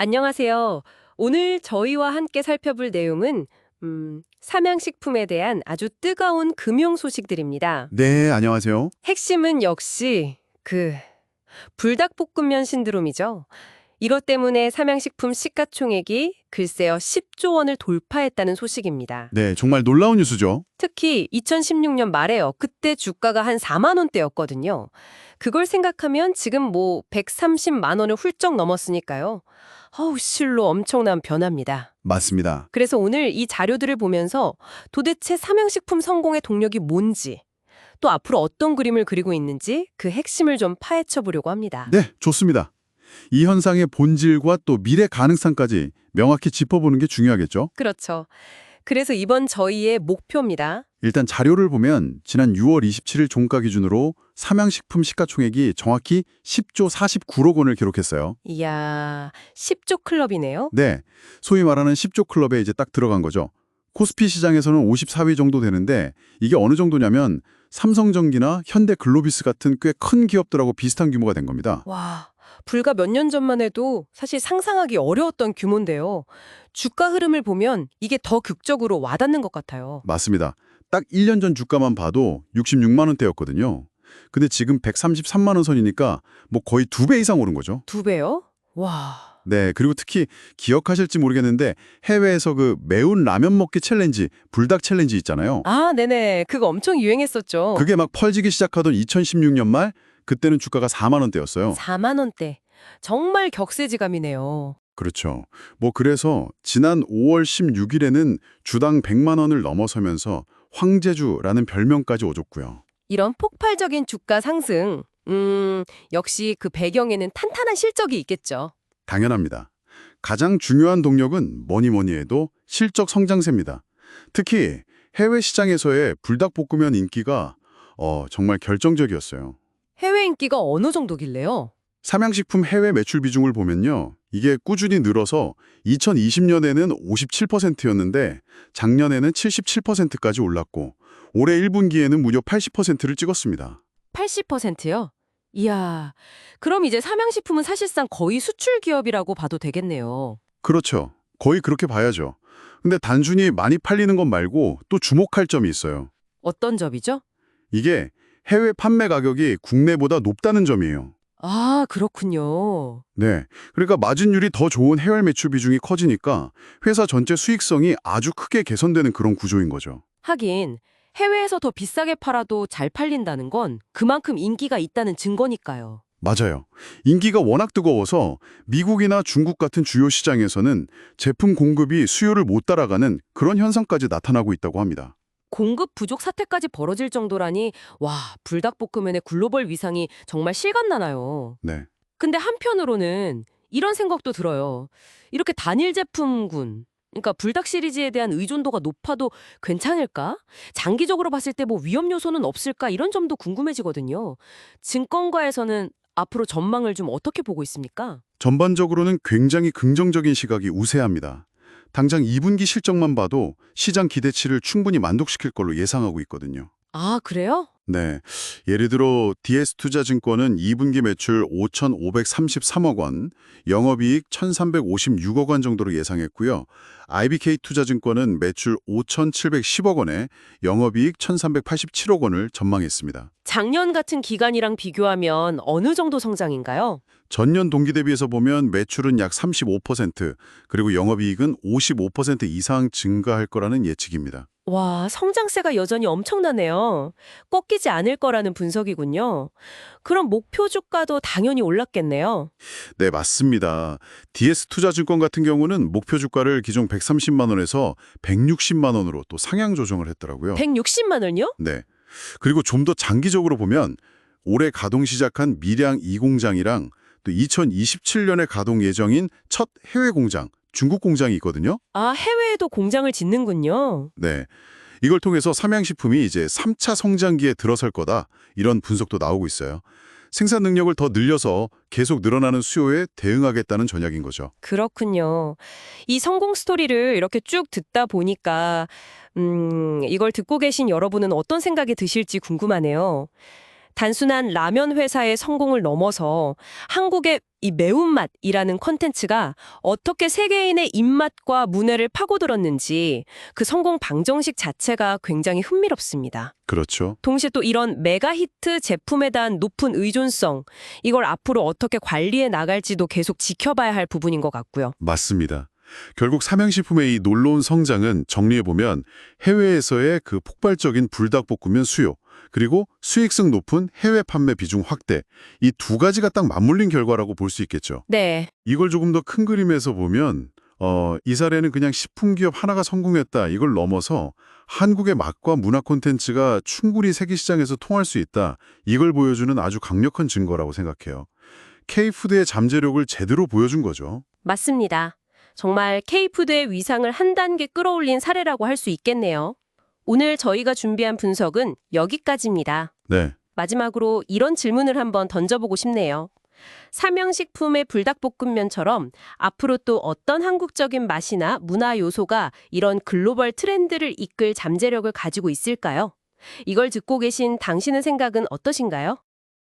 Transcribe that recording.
안녕하세요. 오늘 저희와 함께 살펴볼 내용은 음, 삼양식품에 대한 아주 뜨거운 금융 소식들입니다. 네, 안녕하세요. 핵심은 역시 그 불닭볶음면 신드롬이죠. 이것 때문에 삼양식품 시가총액이 글쎄요 10조 원을 돌파했다는 소식입니다. 네, 정말 놀라운 뉴스죠. 특히 2016년 말에요. 그때 주가가 한 4만 원대였거든요. 그걸 생각하면 지금 뭐 130만 원을 훌쩍 넘었으니까요. 어우, 실로 엄청난 변화입니다. 맞습니다. 그래서 오늘 이 자료들을 보면서 도대체 삼양식품 성공의 동력이 뭔지, 또 앞으로 어떤 그림을 그리고 있는지 그 핵심을 좀 파헤쳐 보려고 합니다. 네, 좋습니다. 이 현상의 본질과 또 미래 가능성까지 명확히 짚어보는 게 중요하겠죠. 그렇죠. 그래서 이번 저희의 목표입니다. 일단 자료를 보면 지난 6월 27일 종가 기준으로 삼양식품 시가총액이 정확히 10조 49억 원을 기록했어요. 이야, 10조 클럽이네요. 네, 소위 말하는 10조 클럽에 이제 딱 들어간 거죠. 코스피 시장에서는 54위 정도 되는데 이게 어느 정도냐면 삼성전기나 현대글로비스 같은 꽤 큰 기업들하고 비슷한 규모가 된 겁니다. 와, 불과 몇 년 전만 해도 사실 상상하기 어려웠던 규모인데요. 주가 흐름을 보면 이게 더 극적으로 와닿는 것 같아요. 맞습니다. 딱 1년 전 주가만 봐도 66만 원대였거든요. 근데 지금 133만 원 선이니까 뭐 거의 두 배 이상 오른 거죠. 두 배요? 와, 네, 그리고 특히 기억하실지 모르겠는데 해외에서 그 매운 라면 먹기 챌린지, 불닭 챌린지 있잖아요. 아, 네네. 그거 엄청 유행했었죠. 그게 막 펄지기 시작하던 2016년 말 그때는 주가가 4만 원대였어요. 4만 원대. 정말 격세지감이네요. 그렇죠. 뭐 그래서 지난 5월 16일에는 주당 100만 원을 넘어서면서 황제주라는 별명까지 오졌고요. 이런 폭발적인 주가 상승, 음, 역시 그 배경에는 탄탄한 실적이 있겠죠. 당연합니다. 가장 중요한 동력은 뭐니 뭐니 해도 실적 성장세입니다. 특히 해외 시장에서의 불닭볶음면 인기가 어, 정말 결정적이었어요. 해외 인기가 어느 정도길래요? 삼양식품 해외 매출 비중을 보면요. 이게 꾸준히 늘어서 2020년에는 57%였는데 작년에는 77%까지 올랐고 올해 1분기에는 무려 80%를 찍었습니다. 80%요? 이야, 그럼 이제 삼양식품은 사실상 거의 수출 기업이라고 봐도 되겠네요. 그렇죠. 거의 그렇게 봐야죠. 근데 단순히 많이 팔리는 것 말고 또 주목할 점이 있어요. 어떤 점이죠? 이게 해외 판매 가격이 국내보다 높다는 점이에요. 아, 그렇군요. 네. 그러니까 마진율이 더 좋은 해외 매출 비중이 커지니까 회사 전체 수익성이 아주 크게 개선되는 그런 구조인 거죠. 하긴 해외에서 더 비싸게 팔아도 잘 팔린다는 건 그만큼 인기가 있다는 증거니까요. 맞아요. 인기가 워낙 뜨거워서 미국이나 중국 같은 주요 시장에서는 제품 공급이 수요를 못 따라가는 그런 현상까지 나타나고 있다고 합니다. 공급 부족 사태까지 벌어질 정도라니 와, 불닭볶음면의 글로벌 위상이 정말 실감나나요. 네. 근데 한편으로는 이런 생각도 들어요. 이렇게 단일 제품군 그러니까 불닭 시리즈에 대한 의존도가 높아도 괜찮을까? 장기적으로 봤을 때 뭐 위험 요소는 없을까? 이런 점도 궁금해지거든요. 증권가에서는 앞으로 전망을 좀 어떻게 보고 있습니까? 전반적으로는 굉장히 긍정적인 시각이 우세합니다. 당장 2분기 실적만 봐도 시장 기대치를 충분히 만족시킬 걸로 예상하고 있거든요. 아, 그래요? 네. 예를 들어 DS투자증권은 2분기 매출 5,533억 원, 영업이익 1,356억 원 정도로 예상했고요. IBK투자증권은 매출 5,710억 원에 영업이익 1,387억 원을 전망했습니다. 작년 같은 기간이랑 비교하면 어느 정도 성장인가요? 전년 동기 대비해서 보면 매출은 약 35%, 그리고 영업이익은 55% 이상 증가할 거라는 예측입니다. 와, 성장세가 여전히 엄청나네요. 꺾이지 않을 거라는 분석이군요. 그럼 목표 주가도 당연히 올랐겠네요. 네, 맞습니다. DS투자증권 같은 경우는 목표 주가를 기존 130만 원에서 160만 원으로 또 상향 조정을 했더라고요. 160만 원요? 네. 그리고 좀 더 장기적으로 보면 올해 가동 시작한 밀양 2공장이랑 또 2027년에 가동 예정인 첫 해외 공장, 중국 공장이 있거든요. 아, 해외에도 공장을 짓는군요. 네. 이걸 통해서 삼양식품이 이제 3차 성장기에 들어설 거다. 이런 분석도 나오고 있어요. 생산 능력을 더 늘려서 계속 늘어나는 수요에 대응하겠다는 전략인 거죠. 그렇군요. 이 성공 스토리를 이렇게 쭉 듣다 보니까 음, 이걸 듣고 계신 여러분은 어떤 생각이 드실지 궁금하네요. 단순한 라면 회사의 성공을 넘어서 한국의 이 매운맛이라는 콘텐츠가 어떻게 세계인의 입맛과 문화를 파고들었는지 그 성공 방정식 자체가 굉장히 흥미롭습니다. 그렇죠. 동시에 또 이런 메가 히트 제품에 대한 높은 의존성, 이걸 앞으로 어떻게 관리해 나갈지도 계속 지켜봐야 할 부분인 것 같고요. 맞습니다. 결국 삼양식품의 이 놀라운 성장은 정리해보면 해외에서의 그 폭발적인 불닭볶음면 수요, 그리고 수익성 높은 해외 판매 비중 확대, 이 두 가지가 딱 맞물린 결과라고 볼 수 있겠죠. 네, 이걸 조금 더 큰 그림에서 보면 어, 이 사례는 그냥 식품 기업 하나가 성공했다 이걸 넘어서 한국의 맛과 문화 콘텐츠가 충분히 세계 시장에서 통할 수 있다 이걸 보여주는 아주 강력한 증거라고 생각해요. K푸드의 잠재력을 제대로 보여준 거죠. 맞습니다. 정말 K푸드의 위상을 한 단계 끌어올린 사례라고 할 수 있겠네요. 오늘 저희가 준비한 분석은 여기까지입니다. 네, 마지막으로 이런 질문을 한번 던져보고 싶네요. 삼양식품의 불닭볶음면처럼 앞으로 또 어떤 한국적인 맛이나 문화 요소가 이런 글로벌 트렌드를 이끌 잠재력을 가지고 있을까요? 이걸 듣고 계신 당신의 생각은 어떠신가요?